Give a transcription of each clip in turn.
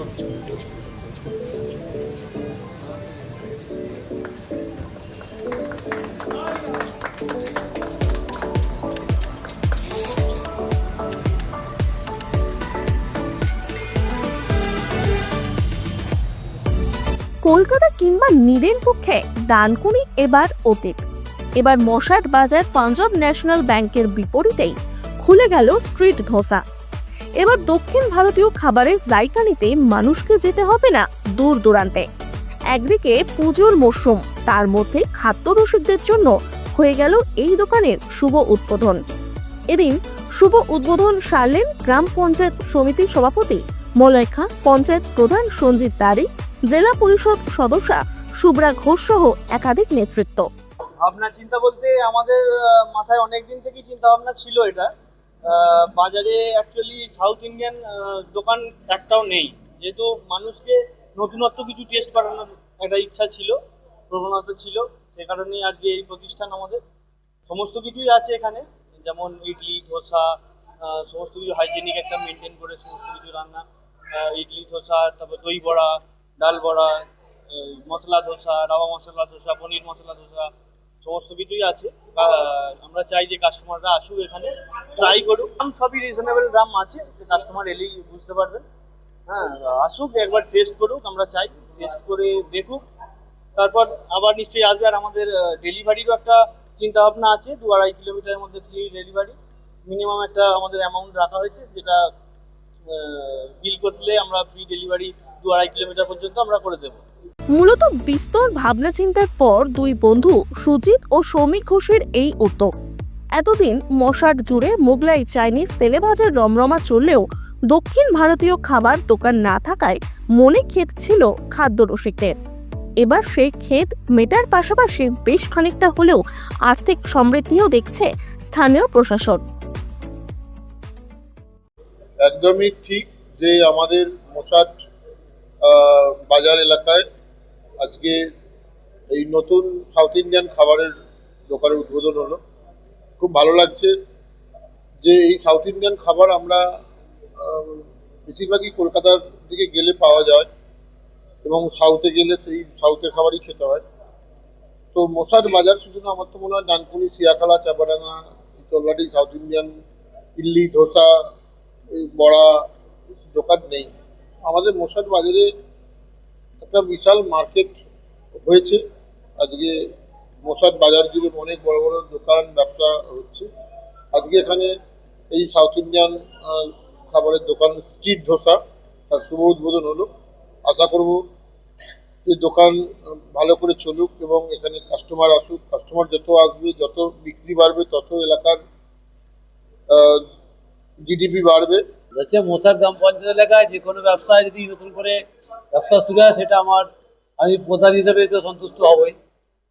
কলকাতা কিংবা নিরের পক্ষে ডানকুনি এবার অতীত। এবার মশাট বাজার পাঞ্জাব ন্যাশনাল ব্যাংকের বিপরীতেই খুলে গেল স্ট্রিট ধোসা। এবার দক্ষিণ ভারতীয় খাবারের জায়গা নিতে মানুষকে যেতে হবে না দূর দূরান্তে। একদিকে পুজোর মরশুম, তার মধ্যে খাদ্য রসিকদের জন্য হয়ে গেল এই দোকানের শুভ উদ্বোধন। এদিন শুভ উদ্বোধন সারলেন গ্রাম পঞ্চায়েত সমিতির সভাপতি মলাইখা পঞ্চায়েত প্রধান সঞ্জিত দারি, জেলা পরিষদ সদস্যা শুভ্রা ঘোষ সহ একাধিক নেতৃত্ব। ভাবনা চিন্তা বলতে আমাদের মাথায় অনেক দিন থেকেই চিন্তা ভাবনা ছিল এটা। বাজারে অ্যাকচুয়ালি সাউথ ইন্ডিয়ান দোকান একটাও নেই। যেহেতু মানুষকে নতুনত্ব কিছু টেস্ট করানোর একটা ইচ্ছা ছিল, প্রবণতা ছিল, সে কারণেই আজকে এই প্রতিষ্ঠান আমাদের সমস্ত কিছুই আছে এখানে। যেমন ইডলি, ধোসা সমস্ত কিছু হাইজেনিক একটা মেনটেন করে সমস্ত কিছু রান্না। ইডলি, ধোসা, তারপর দই বড়া, ডাল বড়া মশলা ধোসা, রাবা মশলা ধোসা, পনির মশলা ধোসা সমস্ত কিছুই আছে। আমরা চাই যে কাস্টমাররা আসুক এখানে ট্রাই করুক। দাম সবই রিজনেবল দাম আছে কাস্টমার এলেই বুঝতে পারবেন। হ্যাঁ আসুক, একবার টেস্ট করুক, আমরা চাই। টেস্ট করে দেখুক। তারপর আবার নিশ্চয়ই আসবে। আর আমাদের ডেলিভারিরও একটা চিন্তা ভাবনা আছে। দু আড়াই কিলোমিটারের মধ্যে ফ্রি ডেলিভারি মিনিমাম একটা আমাদের অ্যামাউন্ট রাখা হয়েছে, যেটা বিল করলে আমরা ফ্রি ডেলিভারি দু আড়াই কিলোমিটার পর্যন্ত আমরা করে দেবো। মূলত বিস্তর ভাবনা চিন্তার পর দুই বন্ধু সুজিত ও সৌমিক ঘোষের এই উদ্যোগ। এতদিন মশার জুড়ে মোগলাই চাইনিজ তেলেভাজার রমরমা চললেও দক্ষিণ ভারতীয় খাবার দোকান না থাকায় মনে ক্ষেত ছিল খাদ্য রসিকদের এবার সেই ক্ষেত মেটার পাশাপাশি বেশ খানিকটা হলেও আর্থিক সমৃদ্ধিও দেখছে স্থানীয় প্রশাসন। একদমই ঠিক যে আমাদের আহ, বাজার এলাকায় আজকে এই নতুন সাউথ ইন্ডিয়ান খাবারের দোকানের উদ্বোধন হলো। খুব ভালো লাগছে যে এই সাউথ ইন্ডিয়ান খাবার আমরা বেশিরভাগই কলকাতার দিকে গেলে পাওয়া যায় এবং সাউথে গেলে সেই সাউথের খাবারই খেতে হয়। তো মশার বাজার শুধু না, আমার তো মনে হয় Dankuni, Siakhala, Chapadanga already South Indian idli, dosa vada দোকান নেই। আমাদের মশার বাজারে একটা বিশাল মার্কেট হয়েছে। আজকে মশার বাজার জুড়ে অনেক বড় বড় দোকান, ব্যবসা হচ্ছে। আজকে এখানে এই সাউথ ইন্ডিয়ান খাবারের দোকান স্ট্রিট ধোসা তার শুভ উদ্বোধন হলো। আশা করব যে দোকান ভালো করে চলুক এবং এখানে কাস্টমার আসুক। কাস্টমার যত আসবে, যত বিক্রি বাড়বে, তত এলাকার জিডিপি বাড়বে। হচ্ছে মশার গ্রাম পঞ্চায়েত এলাকায় যে কোনো ব্যবসায় যদি নতুন করে ব্যবসা শুরু হয়, সেটা আমার, আমি প্রধান হিসেবে তো সন্তুষ্ট হবই।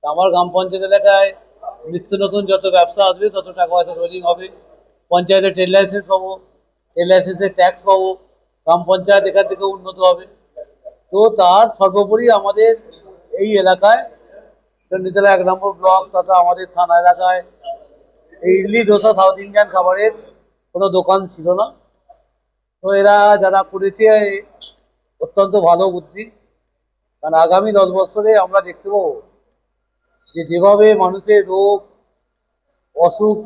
আমার গ্রাম পঞ্চায়েত এলাকায় নিত্য নতুন যত ব্যবসা আসবে, তত টাকা পয়সা রোলিং হবে। পঞ্চায়েতের ট্রেড লাইসেন্স পাবো ট্রেড লাইসেন্সের ট্যাক্স পাবো। গ্রাম পঞ্চায়েত এখান থেকে উন্নত হবে। তো তার সর্বোপরি আমাদের এই এলাকায়, চণ্ডীতলা এক নম্বর ব্লক তথা আমাদের থানা এলাকায়, এই ইডলি, ধোসা, সাউথ ইন্ডিয়ান খাবারের কোনো দোকান ছিল না। তো এরা যারা করেছে অত্যন্ত ভালো বুদ্ধি। কারণ আগামী দশ বছরে আমরা দেখতে পাবো যে যেভাবে মানুষের রোগ, অসুখ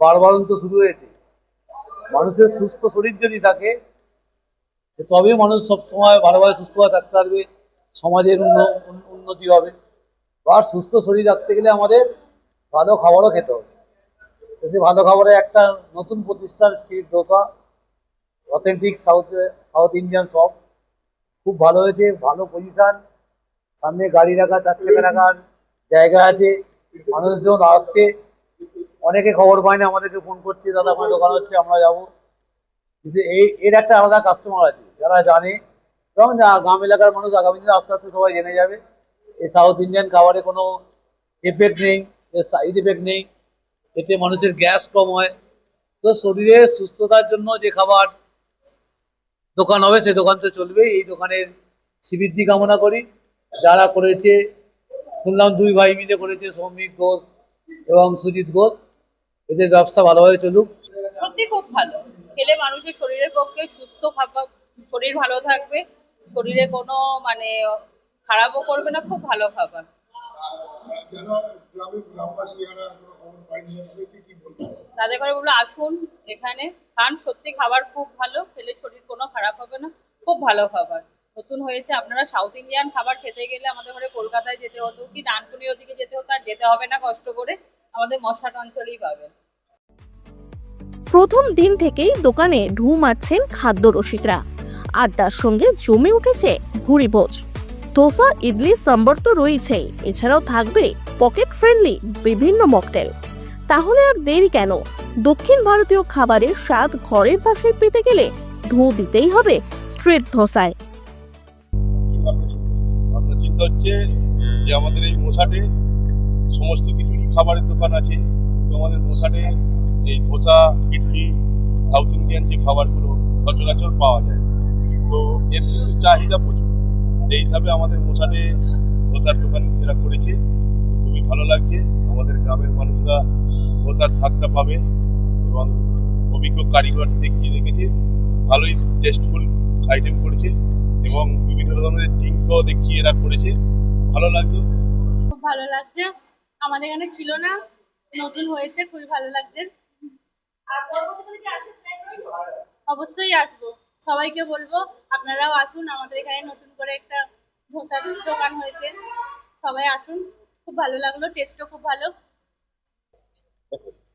বাড়বাড়ন্ত শুরু হয়েছে। মানুষের সুস্থ শরীর যদি থাকে তবে মানুষ সবসময় ভালোভাবে সুস্থভাবে থাকতে পারবে, সমাজের উন্ন- উন্নতি হবে। আর সুস্থ শরীর রাখতে গেলে আমাদের ভালো খাবারও খেতে হবে। সেই ভালো খাবারে একটা নতুন প্রতিষ্ঠান স্ট্রিট দোকা authentic South South Indian shop খুব ভালো হয়েছে, ভালো পজিশন সামনে গাড়ি রাখা চার চাকা রাখার জায়গা আছে, মানুষজন আসছে। অনেকে খবর পায় না, আমাদেরকে ফোন করছে, দাদা, আপনার দোকান হচ্ছে, আমরা যাব। এই, এর একটা আলাদা কাস্টমার আছে, যারা জানে। এবং গ্রাম এলাকার মানুষ আগামী দিনে আস্তে আস্তে সবাই জেনে যাবে, এই সাউথ ইন্ডিয়ান খাবারে কোনো এফেক্ট নেই, এর সাইড এফেক্ট নেই। এতে মানুষের গ্যাস কম হয়। তো শরীরের সুস্থতার জন্য যে খাবার দোকান হবে সে দোকান তো চলবেই এই দোকানের শ্রীবৃদ্ধি কামনা করি। যারা করেছে, শুনলাম দুই ভাই মিলে করেছে, সৌমিক ঘোষ এবং সুজিত ঘোষ। এদের ব্যবসা ভালোভাবে চলুক। সত্যি খুব ভালো। খেলে মানুষের শরীরের পক্ষে সুস্থ খাবার শরীর ভালো থাকবে। শরীরে কোনো মানে খারাপও করবে না, খুব ভালো খাবার। তাদের করে বলব আসুন এখানে খান। সত্যি খাবার খুব ভালো খেলে শরীর কোনো খারাপ হবে না খুব ভালো খাবার। নতুন হয়েছে আপনারা সাউথ ইন্ডিয়ান খাবার খেতে গেলে আমাদের ঘরে কলকাতায় যেতে হতো কি ডানকুনির ওদিকে যেতে হতো আর যেতে হবে না কষ্ট করে আমাদের মশাট অঞ্চলেই পাবেন। প্রথম দিন থেকেই দোকানে ঢু মারছেন খাদ্য রসিকরা আড্ডার সঙ্গে জমে উঠেছে ভুড়ি ভোজ ধোসা ইডলি সাম্বর তো রয়েছেই। এছাড়াও থাকবে পকেট ফ্রেন্ডলি বিভিন্ন মকটেল। তাহলে আর দেরি কেন? দক্ষিণ ভারতীয় খাবারের স্বাদ ঘরের পাশে পেতে গেলে ঢু দিতেই হবে স্ট্রিট ধোসায়। আপনার চিন্তা হচ্ছে যে আমাদের এই সমস্ত খাবারের দোকান আছে। আমাদের এই ধোসা, ইডলি, সাউথ ইন্ডিয়ান যে খাবারগুলো সচরাচর পাওয়া যায়। তো এর চাহিদা সেই হিসাবে আমাদের মশাটে ধোসার দোকান এরা করেছে। খুবই ভালো লাগছে। আমাদের গ্রামের মানুষরা ধোসার স্বাদটা পাবে এবং অভিজ্ঞ কারিগর দেখিয়ে রেখেছে ভালোই টেস্টফুল আইটেম করেছে এবং বিভিন্ন ধরনের ড্রিঙ্কসও দেখছি এরা করেছে। ভালো লাগল খুব ভালো লাগছে। আমাদের এখানে ছিল না। নতুন হয়েছে। খুবই ভালো লাগছে। অবশ্যই আসব। সবাইকে বলব, আপনারাও আসুন, আমাদের এখানে নতুন করে একটা ধোসার দোকান হয়েছে। সবাই আসুন, খুব ভালো লাগল টেস্টও খুব ভালো।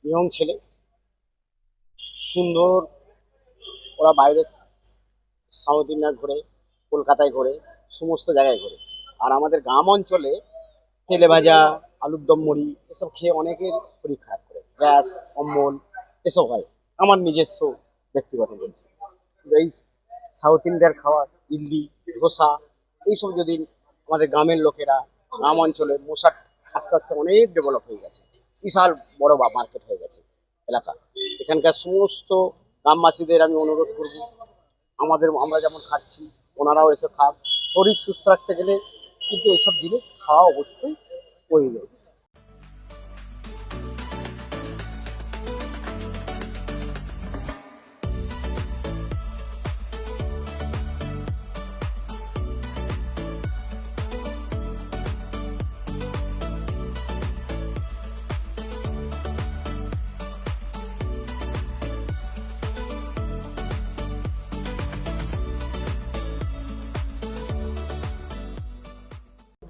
ইয়ং ছেলে, সুন্দর, ওরা বাইরে সাউথ ইন্ডিয়া ঘোরে, কলকাতায় ঘোরে, সমস্ত জায়গায় ঘোরে। আর আমাদের গ্রাম অঞ্চলে তেলে ভাজা, আলুর দম মুড়ি, এসব খেয়ে অনেকের শরীর খারাপ করে। গ্যাস, অম্বল, এসব হয়। আমার নিজস্ব ব্যক্তিগত বলছি। এই সাউথ ইন্ডিয়ার খাবার, ইডলি, ধোসা, এইসব যদি আমাদের গ্রামের লোকেরা গ্রাম অঞ্চলে মশার আস্তে আস্তে অনেক ডেভেলপ হয়ে গেছে। বিশাল বড় বা মার্কেট হয়ে গেছে এলাকা। এখানকার সমস্ত গ্রামবাসীদের আমি অনুরোধ করব, আমাদের, আমরা যেমন খাচ্ছি, ওনারাও এসে খাক, শরীর সুস্থ রাখতে গেলে কিন্তু এসব জিনিস খাওয়া অবশ্যই প্রয়োজন।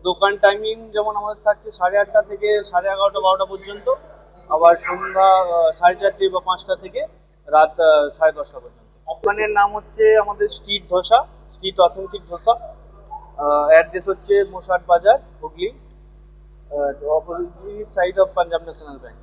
দোকান টাইমিং যেমন আমাদের থাকছে সাড়ে আটটা থেকে সাড়ে এগারোটা, বারোটা পর্যন্ত। আবার সন্ধ্যা সাড়ে চারটে বা পাঁচটা থেকে রাত সাড়ে দশটা পর্যন্ত। দোকানের নাম হচ্ছে আমাদের street dosa, street authentic dosa. Address হচ্ছে Mosat Bazar, Hooghly opposite side of Punjab national bank